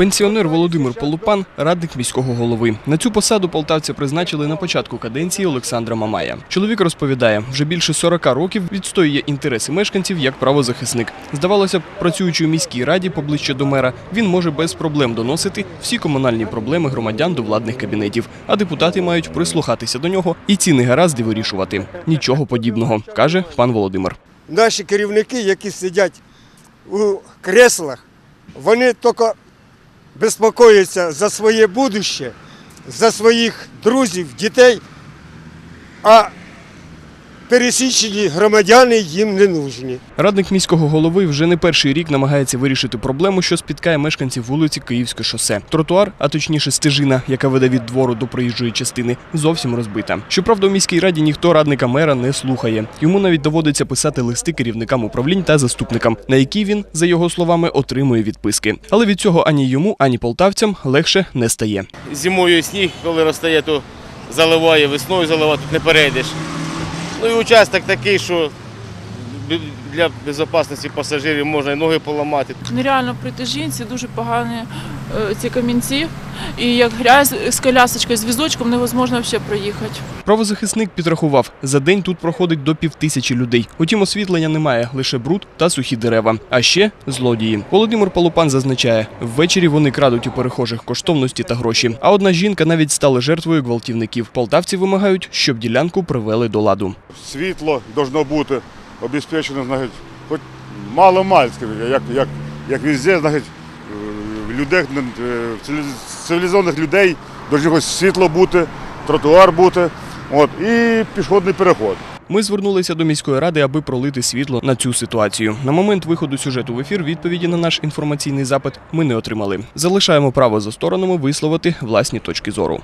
Пенсіонер Володимир Полупан – радник міського голови. На цю посаду полтавця призначили на початку каденції Олександра Мамая. Чоловік розповідає, вже більше 40 років відстоює інтереси мешканців як правозахисник. Здавалося б, працюючи у міській раді поближче до мера, він може без проблем доносити всі комунальні проблеми громадян до владних кабінетів, а депутати мають прислухатися до нього і ці негаразди вирішувати. Нічого подібного, каже пан Володимир. наші керівники, які сидять у креслах, вони тільки безпокояться за своє будуще, за своїх друзів, дітей, а пересічені громадяни їм не нужні. Радник міського голови вже не перший рік намагається вирішити проблему, що спіткає мешканців вулиці Київське шосе. Тротуар, а точніше стежина, яка веде від двору до проїжджої частини, зовсім розбита. Щоправда, у міській раді ніхто радника мера не слухає. Йому навіть доводиться писати листи керівникам управлінь та заступникам, на які він, за його словами, отримує відписки. Але від цього ані йому, ані полтавцям легше не стає. Зимою сніг, коли розтає, то заливає, весною заливає, тут не перейдеш. Ну і участок такий, що для безпечності пасажирів можна і ноги поламати. Нереально пройти жінці, дуже погані е, ці камінці. І як грязь з колясочкою, з візочком невозможно взагалі проїхати. Правозахисник підрахував, за день тут проходить до півтисячі людей. Утім, освітлення немає, лише бруд та сухі дерева. А ще злодії. Володимир Палупан зазначає, ввечері вони крадуть у перехожих коштовності та гроші. А одна жінка навіть стала жертвою гвалтівників. Полтавці вимагають, щоб ділянку привели до ладу. світло должно бути обезпечено, значить, хоч мало-мальське, як, як, як везде, значить, е, людей, е, цивілізованих людей должно хоч світло бути, тротуар бути, от, і пішохідний переход. Ми звернулися до міської ради, аби пролити світло на цю ситуацію. На момент виходу сюжету в ефір відповіді на наш інформаційний запит ми не отримали. Залишаємо право за сторонами висловити власні точки зору.